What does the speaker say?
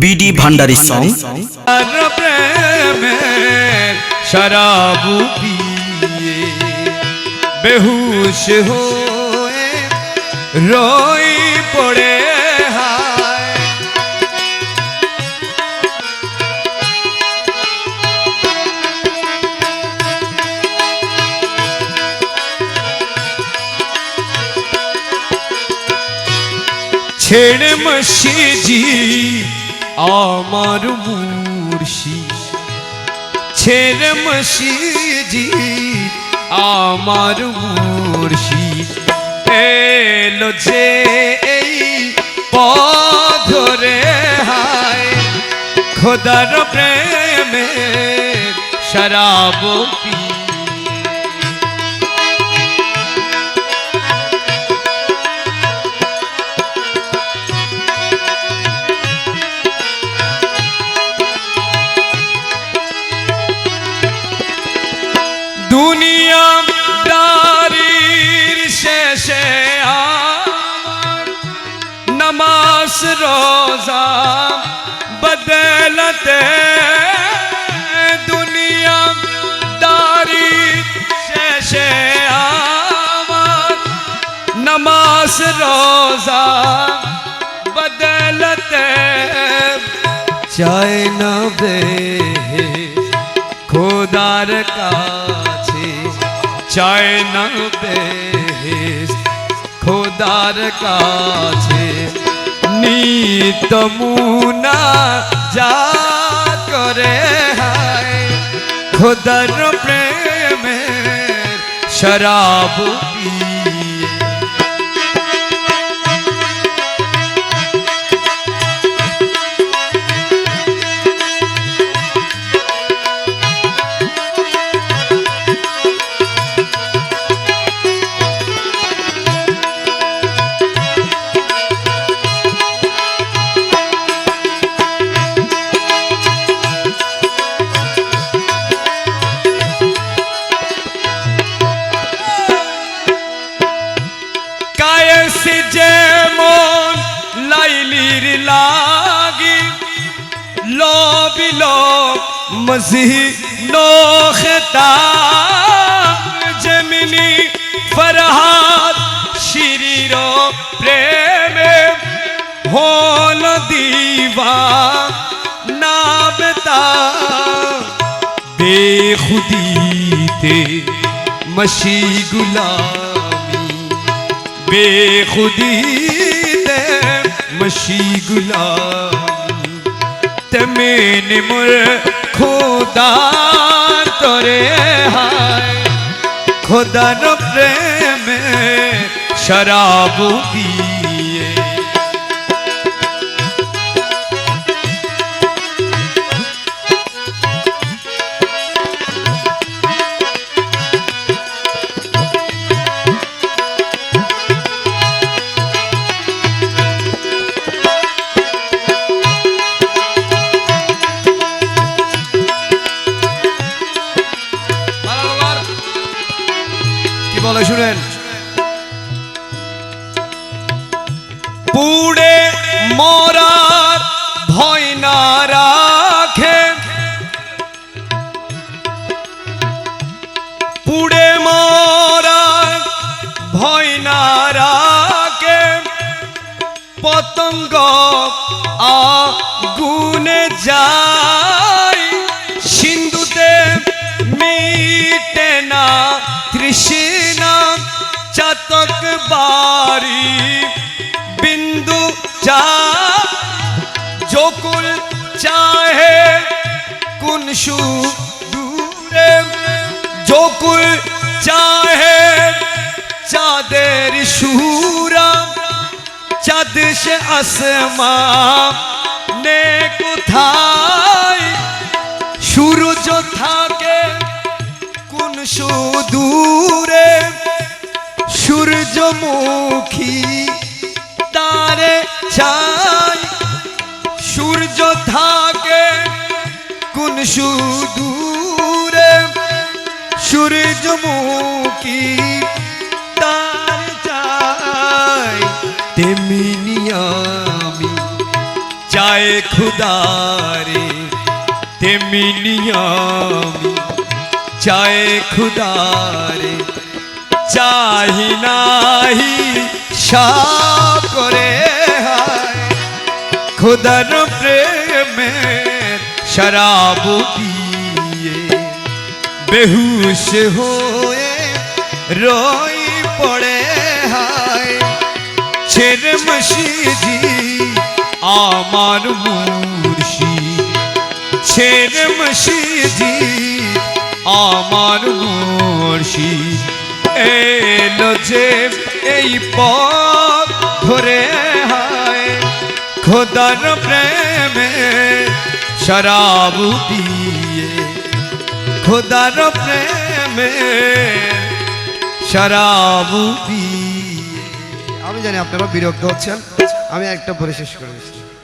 BD ভান্ডারি song. বেহুশ হয়ে রই পড়ে ছেড়ে মসিজি আমার মুর্শি ছেড়ে মসিজি আমার মুর্শি এলো যে এই পধরে হায়, খোদার প্রেমে শরাব পি বদলতে দুনিয়া দারির শেষে আমার নমাজ রোজা বদলতে চায় না বে খোদার কাছে চায় না বেহেস খোদার কাছে নিত মুনা যা করে হায়। খোদার প্রেমে শরাব পিয়ে কায়েস যেমন লাইলির লাগি। লবিল মজি নোখতা জমিনি ফরহাদ শিরির প্রেমে হল দিবা নাবতা বেখুদিতে মশি গুলামি। বেখুদি দে মশি গুলামি। তমেন মোর খোদা তোরে হায়। খোদার প্রেমে শরাব পিয়ে কি বলে, শুনেন। পুড়ে মরার ভয় না রাখে। পুড়ে মরার ভয় না রাখে। পতঙ্গ আগুনে যায় চাতক বাড়ি। বিন্দু চা যোকুল চাহে, কোন দূরে যোকুল চাহে, চাঁদের সুরা। চাঁদ সে আসমা নে কোথায়? সূর্য থাকে, কোন সুদূরে? সূর্যমুখী তারে চাই সূর্য থাকে কোন সুদূরে সূর্যমুখী তার চাই তেমনি আমি চায় খুদারে, তেমনি আমি চায় খুদারে চাহি নাহি সাকরে হায়। খুদার প্রেমের শরাব পিয়ে বেহুশ হয়ে রই পড়ে হায়। ছেড়ে মসিজি আমার মুর্শি ছেড়ে মসিজি আমার মুর্শি এলো যে এই পথ ধরে হায়। খোদার প্রেমে শরাব দিয়ে। খোদার প্রেমে শরাব পিয়ে আমি জানি আপনারা বিরক্ত হচ্ছেন। আমি একটা পরে শেষ করে দিচ্ছি।